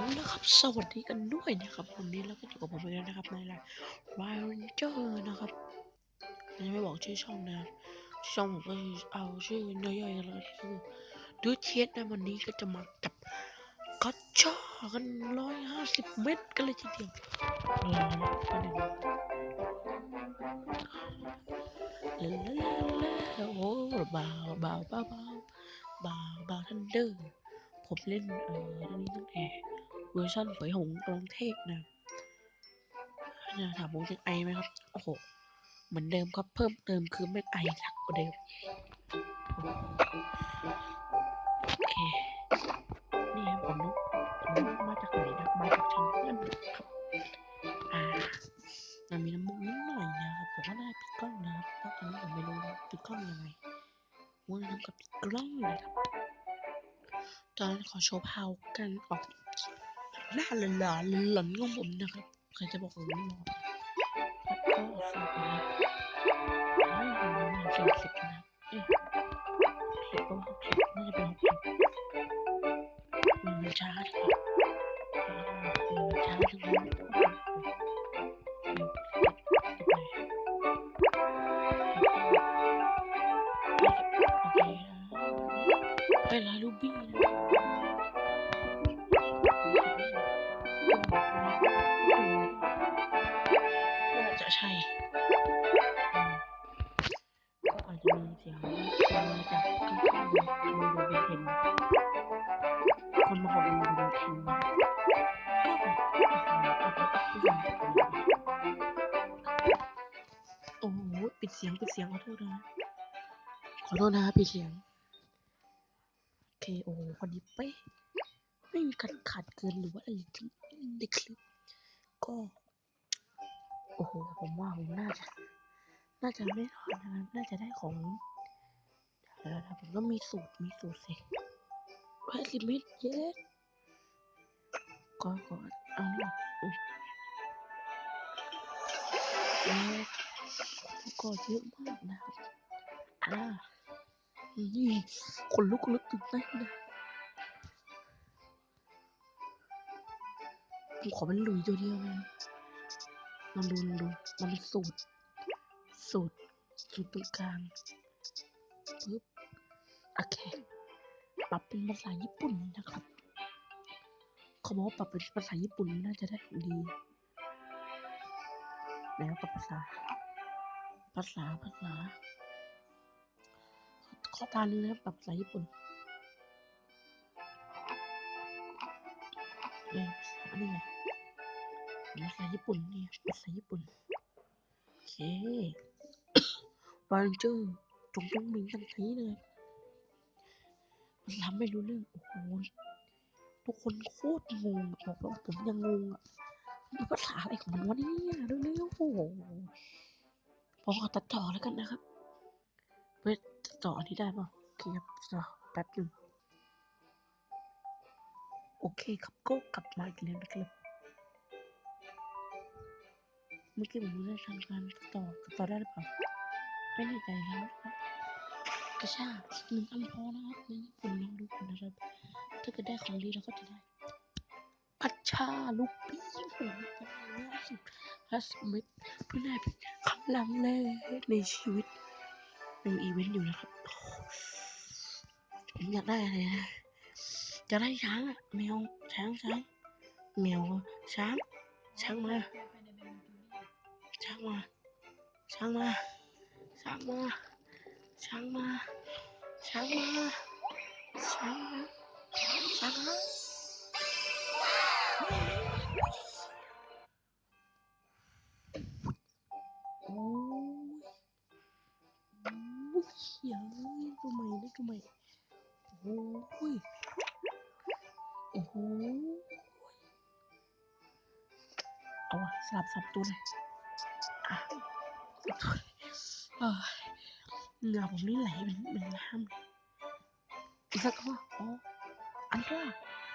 ละครับ สวัสดีกันด้วยนะครับวันนี้เราก็อยู่กับผมอีกแล้วนะครับในราย Ranger นะครับยังไม่บอกชื่อช่องนะช่องผมก็เอาชื่อย่อยๆกันแล้วคือดูเทียสนะวันนี้ก็จะมากับกัจจากันร้อยห้าสิบเมตรกันเลยทีเดียวรอนะประเด็นลาลาลาลาโอ้บาวบาวบาวบาวบาวบาวทันเดอร์ผมเล่นเออเรื่องนี้ตั้งแต่ เวอร์ชันเผยหงกรงเทพนะจะถามผมยังไอไหมครับ โอ้โห เหมือนเดิมครับ เพิ่มเติมคือไม่ไอหนักกว่าเดิม โอเค นี่ครับผมนึกผมนึกมาจากไหนนะ มาจากชั้นเพื่อนครับ อ่ามันมีน้ำมูกนิดหน่อยนะครับผมว่าน่าปิดกล้องนะครับเพราะตอนนี้ผมไม่รู้ว่าปิดกล้องยังไงว่าทำกับปิดกล้องเลยครับ ตอนนั้นขอโชว์พาวกันออก หน้าหล่อๆหล่อนของผมนะครับใครจะบอกผมหล่อแล้วก็ฝากนะไม่รู้าสี่สิบนะเอ๊ะสิบก็หกสิบน่าจะเป็นหกสิบมันช้าจังเลยมันช้าจัง สียงขอโทษนะขอโทษนะปิดเสียง โอเค โอ้โหพอดีเป๊ะไม่มีขัดขัดเกินหรือว่าอะไรที่ในคลิปก็ โอ้โห ผมว่าผมน่าจะ น่าจะไม่รอดนะน่าจะได้ของเดี๋ยวนะผมต้องมีสูตร มีสูตรสิร้อยสิบเมตรเย็ดก่อนก่อนเอานี่อุ๊ยเ็เยอะมากนะครับอ่านี่คนลุกคนลุกตื่นเต้นนะผมขอเป็นหลุยตัวเดียวนะลองดูลองดูมันเป็นสูตร สูตร สูตรตรงกลางปึ๊บโอเค ปรับเป็นภาษาญี่ปุ่นนะครับ เขาบอกว่าปรับเป็นภาษาญี่ปุ่นน่าจะได้ดี แล้วปรับภาษา ภาษาภาษา ขอตานึงนะครับบภาษาญี่ปุ่นเออภาษานี่ไงภาษาญี่ปุ่นนี่ภาษาญี่ปุ่น โอเครานเจอจงจงมิงทันทีเลยมันทำไม่รู้เรื่อง โอ้โห ทุกคนโคตรงงบอกว่าผมยังงงอะภาษาอะไรของมันวะเนี่ยเร็วๆโอ้โห พอขอตัดต่อแล้วกันนะครับเพื่อตัดต่ออันนี้ได้ป่ะโอเคครับต่อแป๊บหนึ่งโอเคครับก็กลับมาอีกแล้วนะครับเมื่อกี้ผมได้ทำการตัดต่อตัดต่อได้หรือเปล่าไม่แน่ใจแล้วครับกระชากหนึ่งอันพอนะครับในญี่ปุ่นลองดูกันนะครับถ้าเกิดได้ของดีเราก็จะได้กัญชาลูกปี้โอ้โหล่าสุดล่าสุด เม็ดเพื่อได้เป็นครั้งแรกในชีวิตดูอีเวนต์อยู่นะครับโอ้โหผมอยากได้อะไรนะจะได้ช้างอะแมวช้างช้างแมวช้าง ช้างมาช้างมาช้างมาช้างมาช้างมาช้างมาช้างมาช้างมา ตัวใหม่ไม่โอ้ยโอ้โหเอาอะสลับสับตัวเลยอะเอ้ยเหงื่อผมนี่ไหลเป็นเป็นน้ำเลยอีกสักข้ออ๋ออันตรา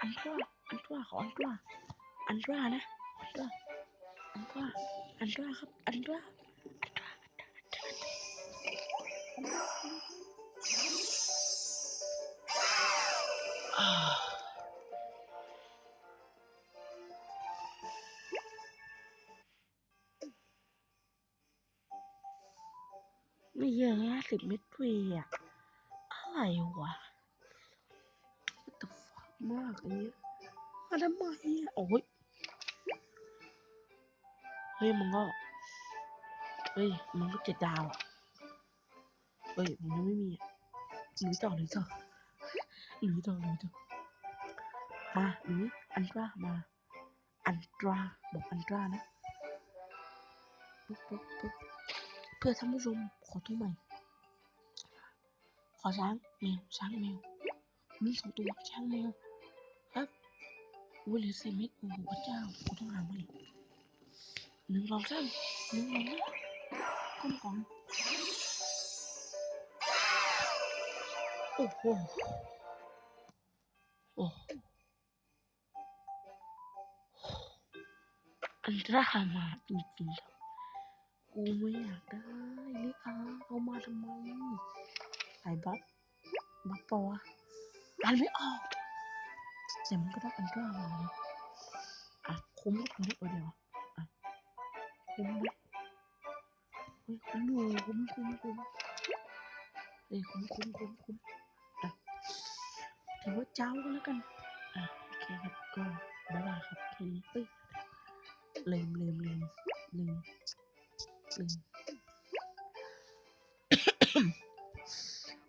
อันตราอันตราขออันตราอันตรานะอันตราอันตราอันตราครับอันตราอันตราอันตราอันตรา ไม่เยอะห้าสิบเมิตรเวียอะไรวะมันตกฟังมากอันนี้มาทำไมอะโอ้ย เฮ้ยมันก็เฮ้ยมันก็เจ็ดดาวอะ เฮ้ยมันยังไม่มีอะมึงต่อหรือต่อ หรือต่อหรือต่อมาหรืออันตรามา อันตราบอกอันตรานะปึ๊บปึ๊บปึ๊บเพื่อท่านผู้ชมขอตัวใหม่ ขอช้างแมวช้างแมวมีสองตัวช้างแมวครับอุ้ยเหลือสี่เม็ดโอ้โหพระเจ้ากูต้องหาใหม่หนึ่งสองสามหนึ่งสองสามก้มก่อนโอ้โห อันตรามาจริงๆครับกูไม่อยากได้นี่อาเอามาทำไมไอ้บ๊อบบ๊อบปะวะอ่านไม่ออกแต่มันก็ได้อันตรามานะอะคุ้มกับตัวนี้ตัวเดียวอะคุ้มไหมเฮ้ยคุ้มอยู่คุ้มคุ้มคุ้มเอ้ยคุ้มคุ้มคุ้มคุ้ม ถือว่าเจ้ากันแล้วกัน อะโอเคครับก็บ๊ายบายครับแค่นี้เฮ้ยลืมลืมลืมลืมลืม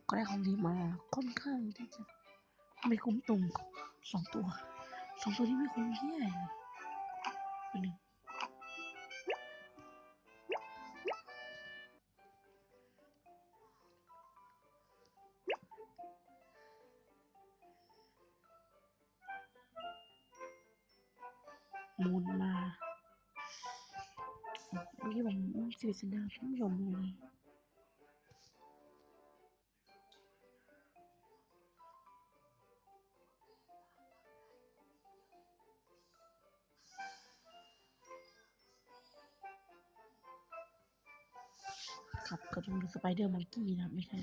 ก็ได้ของดีมาค่อนข้างที่จะไม่คุ้มตรงสองตัวสองตัวที่ไม่คุ้มเที่ยเลยอันหนึ่ง สิริสนดาท่านผู้ชมเลยครับก็ต้องดูสไปเดอร์มังกี้นะไม่ใช่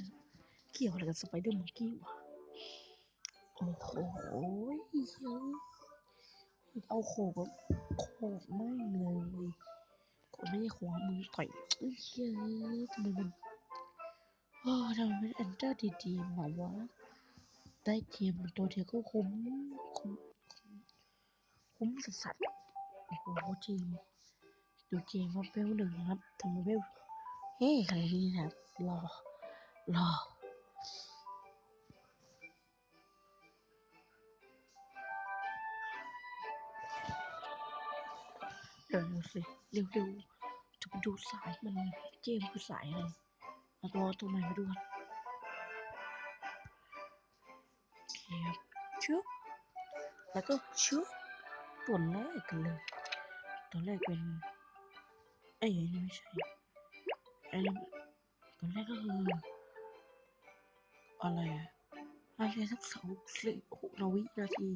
เกี่ยวอะไรกับสไปเดอร์มังกี้วะโอ้โหเฮ้ยเอาโขกแบบโขกไม่เลย ไม่ได้ขวามือต่อยเอ้ยเฮ้ยทำไมมันโอ้ทำไมมันอันเตอร์ดีๆมาวะได้เกมมันตัวเทียก็คุ้มคุ้มคุ้มสัสๆโอ้โหเจมส์ดูเจมส์ว่าเบลหนึ่งครับทำไมเบลเฮ้ยใครนี่นะครับรอรอ เร็วสิเร็วๆจะไปดูสายมันเจมคือสายอะไรเอาตัวตัวใหม่มาดูกันเคครับชุบแล้วก็ชุบตัวแรกกันเลยตัวแรกเป็นเอ้ยอันนี้ไม่ใช่ไอันนี้ตอนแรกก็คืออะไรอะอาใช้สักสองสิบหกนาวินาที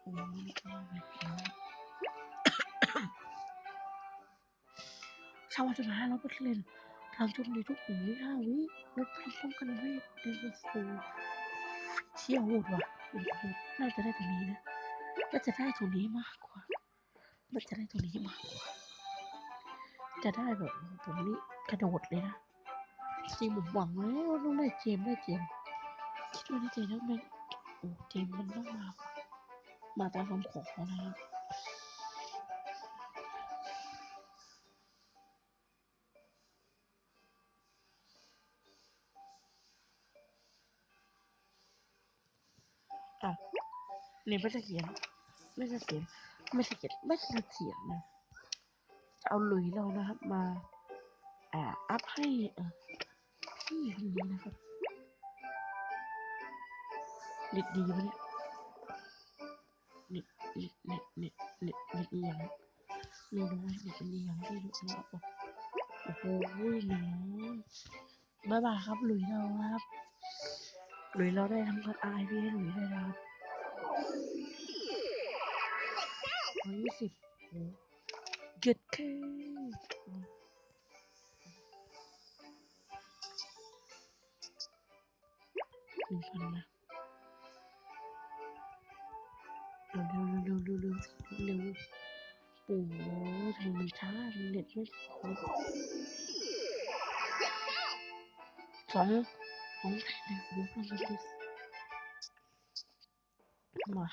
โอ้ยก็ไม่แล้ ชาวจุฬาเราเปเล่นทางชมในทุกหูห้าวิลดพลังป้องกันเวทเดนเวอร์ฟูเชี่ยวโหดว่ะน่าจะได้ตัวนี้นะน่าจะได้ตัวนี้มากกว่าน่าจะได้ตัวนี้มากกว่า จะได้แบบผมนี่กระโดดเลยนะจริงผมหวังแล้วว่าต้องได้เจมได้เจมคิดว่าได้เจมส์แล้วมันโอ้เจมมันต้องมา มาตามคำขอนะครับ เนี่ยไม่จะเขียนไม่จะเขียนไม่จะเขียนไม่จะเขียนนะเอาหลุยเรานะครับ มา อ่า อัพให้พี่คนนี้นะครับเน็ตดีปะเนี่ยเน็ตเน็ตเน็ตเน็ตเน็ตเน็ตอียังไม่รู้ว่าเน็ตเป็นอียังที่ดูนะโอ้โหหนูบ๊ายบายครับหลุยเราครับหลุยเราได้ทำการอพี่ให้หลุยได้นะครับ่สิบโอ้เจ็ดเคหนึ่งพันนะเร็วเร็วเร็วเร็วเร็วเร็วเร็วโอ้โหทำไมช้าเน็ตไม่สองสองแสนเลยโอ้โหพันสิมา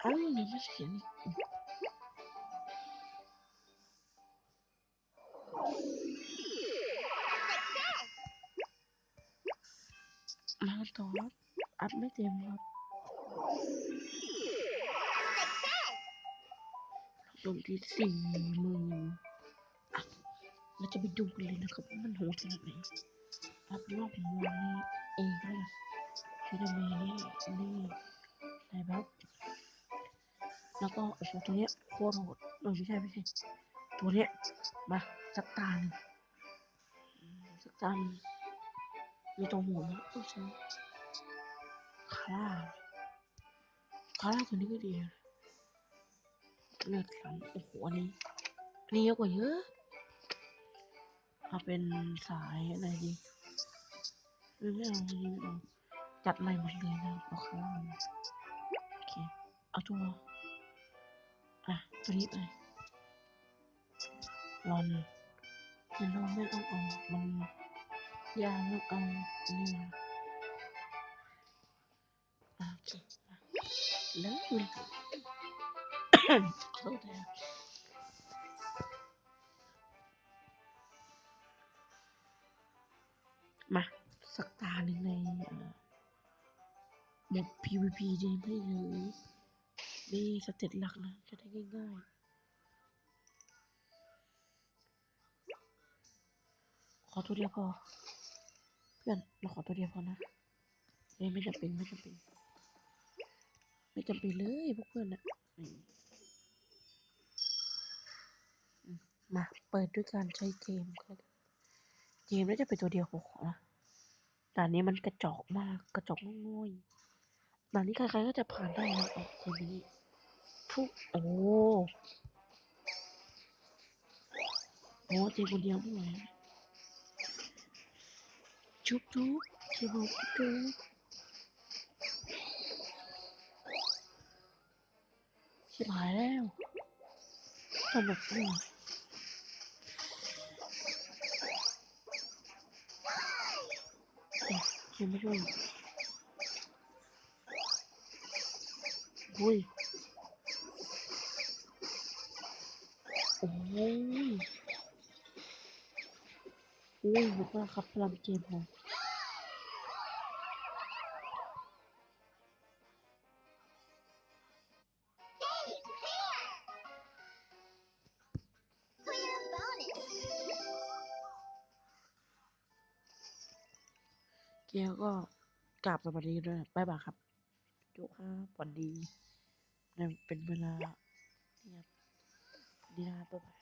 เอ้าเนี่ยไม่เขียนอีกมาต่อครับอัพไม่เต็มครับลงที่สี่หมื่นอะเราจะไปดูกันเลยนะครับว่ามันโหดขนาดไหนอัพรอบผมวางนี่เองก็เลยคือจะมีนี่นี่ไหนบ้าง แล้วก็โอ้โหตัวเนี้ยโคตรโหดเออไม่ใช่ไม่ใช่ตัวเนี้ยมาสักตาหนึ่งสักตาหนึ่งมีตัวหัวนะต้องใช้คาร่าคาร่าตัวนี้ก็ดีนะเลือดหลังโอ้โหอันนี้อันนี้เยอะกว่าเยอะเอาเป็นสายอะไรดีออไม่เอาอันนี้ไม่เอาจัดใหม่หมดเลยนะเอาคาร่าโอเคเอาตัว ตัวนี้ไปรอนไม่ต้องไม่ต้องเอามันยาไม่เอาอันนี้มาอะโอเคแล้วเลยเข้าใจครับมาสักตาหนึ่งในเอ่อหมด PVP ดีไหมหรือ มีสเต็ปหลักนะจะได้ง่ายๆ ขอตัวเดียวพอ เพื่อนเราขอตัวเดียวพอนะไม่จำเป็นไม่จำเป็น ไม่จำเป็นเลยพวกเพื่อนนะมา เปิดด้วยการใช้เจมส์ก็เจมน่าจะเป็นตัวเดียวของขอนะด่านนี้มันกระจอกมาก กระจอกง่อยๆด่านนี้ใครๆก็จะผ่านได้นะเอาเจมส์นี้ทุกคนเดียวไม่ไหวนะชุบทุบเจมส์บอกทุบชิบหายแล้วทำแบบนี้เจมส์ไม่ช่วยอุ้ยโอ้ย อุ้ยบอกว่าครับพลังเกมผมเกียวก็กราบสวัสดีด้วยบ๊ายบายครับจุครับสวัสดีเนี่ยเป็นเวลาเนี่ยดีนะครับบ๊ายบาย